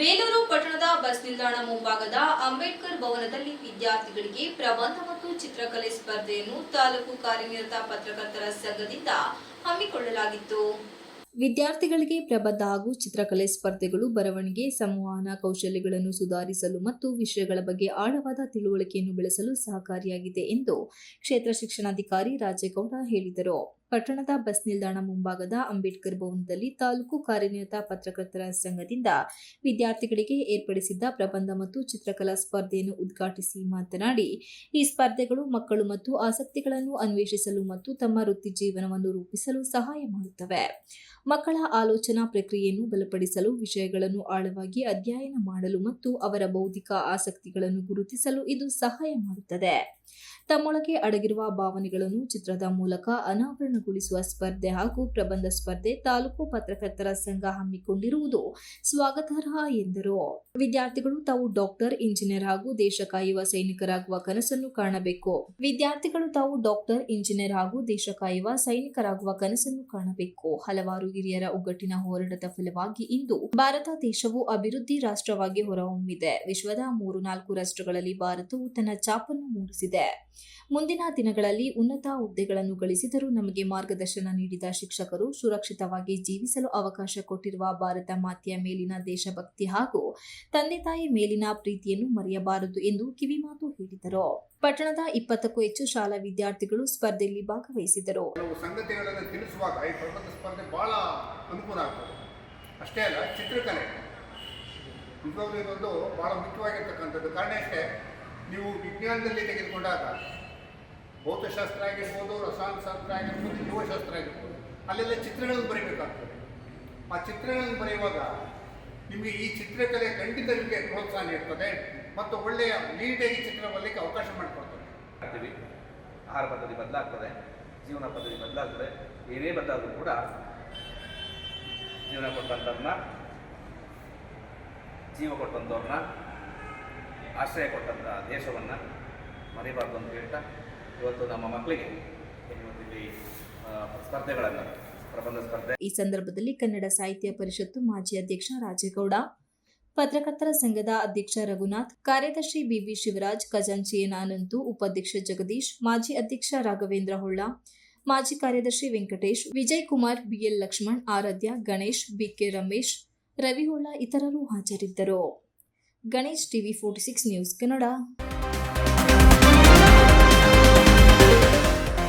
ಬೇಲೂರು ಪಟ್ಟಣದ ಬಸ್ ನಿಲ್ದಾಣ ಮುಂಭಾಗದ ಅಂಬೇಡ್ಕರ್ ಭವನದಲ್ಲಿ ವಿದ್ಯಾರ್ಥಿಗಳಿಗೆ ಪ್ರಬಂಧ ಮತ್ತು ಚಿತ್ರಕಲೆ ಸ್ಪರ್ಧೆಯನ್ನು ತಾಲೂಕು ಕಾರ್ಯನಿರತ ಪತ್ರಕರ್ತರ ಸಂಘದಿಂದ ಹಮ್ಮಿಕೊಳ್ಳಲಾಗಿತ್ತು. ವಿದ್ಯಾರ್ಥಿಗಳಿಗೆ ಪ್ರಬಂಧ ಹಾಗೂ ಚಿತ್ರಕಲೆ ಸ್ಪರ್ಧೆಗಳು, ಬರವಣಿಗೆ, ಸಂವಹನ ಕೌಶಲ್ಯಗಳನ್ನು ಸುಧಾರಿಸಲು ಮತ್ತು ವಿಷಯಗಳ ಬಗ್ಗೆ ಆಳವಾದ ತಿಳುವಳಿಕೆಯನ್ನು ಬೆಳೆಸಲು ಸಹಕಾರಿಯಾಗಿದೆ ಎಂದು ಕ್ಷೇತ್ರ ಶಿಕ್ಷಣಾಧಿಕಾರಿ ರಾಜೇಗೌಡ ಹೇಳಿದರು. ಪಟ್ಟಣದ ಬಸ್ ನಿಲ್ದಾಣ ಮುಂಭಾಗದ ಅಂಬೇಡ್ಕರ್ ಭವನದಲ್ಲಿ ತಾಲೂಕು ಕಾರ್ಯನಿರತ ಪತ್ರಕರ್ತರ ಸಂಘದಿಂದ ವಿದ್ಯಾರ್ಥಿಗಳಿಗೆ ಏರ್ಪಡಿಸಿದ್ದ ಪ್ರಬಂಧ ಮತ್ತು ಚಿತ್ರಕಲಾ ಸ್ಪರ್ಧೆಯನ್ನು ಉದ್ಘಾಟಿಸಿ ಮಾತನಾಡಿ, ಈ ಸ್ಪರ್ಧೆಗಳು ಮಕ್ಕಳು ಮತ್ತು ಆಸಕ್ತಿಗಳನ್ನು ಅನ್ವೇಷಿಸಲು ಮತ್ತು ತಮ್ಮ ವೃತ್ತಿ ಜೀವನವನ್ನು ರೂಪಿಸಲು ಸಹಾಯ ಮಾಡುತ್ತವೆ. ಮಕ್ಕಳ ಆಲೋಚನಾ ಪ್ರಕ್ರಿಯೆಯನ್ನು ಬಲಪಡಿಸಲು, ವಿಷಯಗಳನ್ನು ಆಳವಾಗಿ ಅಧ್ಯಯನ ಮಾಡಲು ಮತ್ತು ಅವರ ಬೌದ್ಧಿಕ ಆಸಕ್ತಿಗಳನ್ನು ಗುರುತಿಸಲು ಇದು ಸಹಾಯ ಮಾಡುತ್ತದೆ. ತಮ್ಮೊಳಗೆ ಅಡಗಿರುವ ಭಾವನೆಗಳನ್ನು ಚಿತ್ರದ ಮೂಲಕ ಅನಾವರಣಗೊಳಿಸುವ ಸ್ಪರ್ಧೆ ಹಾಗೂ ಪ್ರಬಂಧ ಸ್ಪರ್ಧೆ ತಾಲೂಕು ಪತ್ರಕರ್ತರ ಸಂಘ ಹಮ್ಮಿಕೊಂಡಿರುವುದು ಸ್ವಾಗತಾರ್ಹ ಎಂದರು. ವಿದ್ಯಾರ್ಥಿಗಳು ತಾವು ಡಾಕ್ಟರ್, ಇಂಜಿನಿಯರ್ ಹಾಗೂ ದೇಶ ಕಾಯುವ ಸೈನಿಕರಾಗುವ ಕನಸನ್ನು ಕಾಣಬೇಕು. ವಿದ್ಯಾರ್ಥಿಗಳು ತಾವು ಡಾಕ್ಟರ್, ಇಂಜಿನಿಯರ್ ಹಾಗೂ ದೇಶ ಕಾಯುವ ಸೈನಿಕರಾಗುವ ಕನಸನ್ನು ಕಾಣಬೇಕು. ಹಲವಾರು ಹಿರಿಯರ ಒಗ್ಗಟ್ಟಿನ ಹೋರಾಟದ ಫಲವಾಗಿ ಇಂದು ಭಾರತ ದೇಶವು ಅಭಿವೃದ್ಧಿ ರಾಷ್ಟ್ರವಾಗಿ ಹೊರಹೊಮ್ಮಿದೆ. ವಿಶ್ವದ ಮೂರು ನಾಲ್ಕು ರಾಷ್ಟ್ರಗಳಲ್ಲಿ ಭಾರತವು ತನ್ನ ಚಾಪನ್ನು ಮೂಡಿಸಿದೆ. ಮುಂದಿನ ದಿನಗಳಲ್ಲಿ ಉನ್ನತ ಹುದ್ದೆಗಳನ್ನು ಗಳಿಸಿದರೂ ನಮಗೆ ಮಾರ್ಗದರ್ಶನ ನೀಡಿದ ಶಿಕ್ಷಕರು ಸುರಕ್ಷಿತವಾಗಿ ಜೀವಿಸಲು ಅವಕಾಶ ಕೊಟ್ಟಿರುವ ಭಾರತ ಮಾತೆಯ ಮೇಲಿನ ದೇಶಭಕ್ತಿ ಹಾಗೂ ತಂದೆ ತಾಯಿ ಮೇಲಿನ ಪ್ರೀತಿಯನ್ನು ಮರೆಯಬಾರದು ಎಂದು ಕಿವಿಮಾತು ಹೇಳಿದರು. ಪಟ್ಟಣದ ಇಪ್ಪತ್ತಕ್ಕೂ ಹೆಚ್ಚು ಶಾಲಾ ವಿದ್ಯಾರ್ಥಿಗಳು ಸ್ಪರ್ಧೆಯಲ್ಲಿ ಭಾಗವಹಿಸಿದರು ಸಂಗತಿಗಳನ್ನು ತಿಳಿಸುವಾಗ ಸ್ಪರ್ಧೆ ಆಗ್ತದೆ. ಅಷ್ಟೇ ಅಲ್ಲ, ಚಿತ್ರಕಲೆ. ಇದೊಂದು ಭಾಳ ಮುಖ್ಯವಾಗಿರ್ತಕ್ಕಂಥದ್ದು. ಕಾರಣ ಅಷ್ಟೇ ನೀವು ವಿಜ್ಞಾನದಲ್ಲಿ ತೆಗೆದುಕೊಂಡಾಗ ಭೌತಶಾಸ್ತ್ರ ಆಗಿರ್ಬೋದು, ರಸಾಯನಶಾಸ್ತ್ರ ಆಗಿರ್ಬೋದು, ಜೀವಶಾಸ್ತ್ರ ಆಗಿರ್ಬೋದು, ಅಲ್ಲೆಲ್ಲ ಚಿತ್ರಗಳನ್ನು ಬರೀಬೇಕಾಗ್ತದೆ. ಆ ಚಿತ್ರಗಳನ್ನು ಬರೆಯುವಾಗ ನಿಮಗೆ ಈ ಚಿತ್ರಕಲೆ ಖಂಡಿತ ನಿಮಗೆ ಪ್ರೋತ್ಸಾಹ ನೀಡ್ತದೆ ಮತ್ತು ಒಳ್ಳೆಯ ನೀಟಾಗಿ ಚಿತ್ರ ಬರಲಿಕ್ಕೆ ಅವಕಾಶ ಮಾಡಿಕೊಡ್ತದೆ. ಆಗ್ತೀವಿ ಆಹಾರ ಪದ್ಧತಿ ಬದಲಾಗ್ತದೆ, ಜೀವನ ಪದ್ಧತಿ ಬದಲಾಗ್ತದೆ, ಏನೇ ಬದಲಾದರೂ ಕೂಡ ಜೀವನ ಕೊಟ್ಟಂಥವ್ರನ್ನ ಜೀವ ಕೊಟ್ಟಂಥವ್ರನ್ನ ಆಶ್ರಯ ಕೊಟ್ಟಂಥ ದೇಶವನ್ನು ಮರಿಬಾರ್ದು ಅಂತ ಹೇಳ್ತಾ ಇವತ್ತು ನಮ್ಮ ಮಕ್ಕಳಿಗೆ ಸ್ಪರ್ಧೆಗಳನ್ನು, ಪ್ರಬಂಧ ಸ್ಪರ್ಧೆ. ಈ ಸಂದರ್ಭದಲ್ಲಿ ಕನ್ನಡ ಸಾಹಿತ್ಯ ಪರಿಷತ್ತು ಮಾಜಿ ಅಧ್ಯಕ್ಷ ರಾಜೇಗೌಡ, ಪತ್ರಕರ್ತರ ಸಂಘದ ಅಧ್ಯಕ್ಷ ರಘುನಾಥ್, ಕಾರ್ಯದರ್ಶಿ ಬಿವಿ ಶಿವರಾಜ್, ಖಜಾಂಚಿ ಅನಂತು ಉಪಾಧ್ಯಕ್ಷ ಜಗದೀಶ್, ಮಾಜಿ ಅಧ್ಯಕ್ಷ ರಾಘವೇಂದ್ರ ಹೊಳ್ಳ, ಮಾಜಿ ಕಾರ್ಯದರ್ಶಿ ವೆಂಕಟೇಶ್ ವಿಜಯ್ ಕುಮಾರ್ ಬಿಎಲ್ ಲಕ್ಷ್ಮಣ್, ಆರಾಧ್ಯ ಗಣೇಶ್ ಬಿಕೆ ರಮೇಶ್ ರವಿ ಹೊಳ್ಳ ಇತರರು ಹಾಜರಿದ್ದರು. Ganesh TV forty six news Kannada.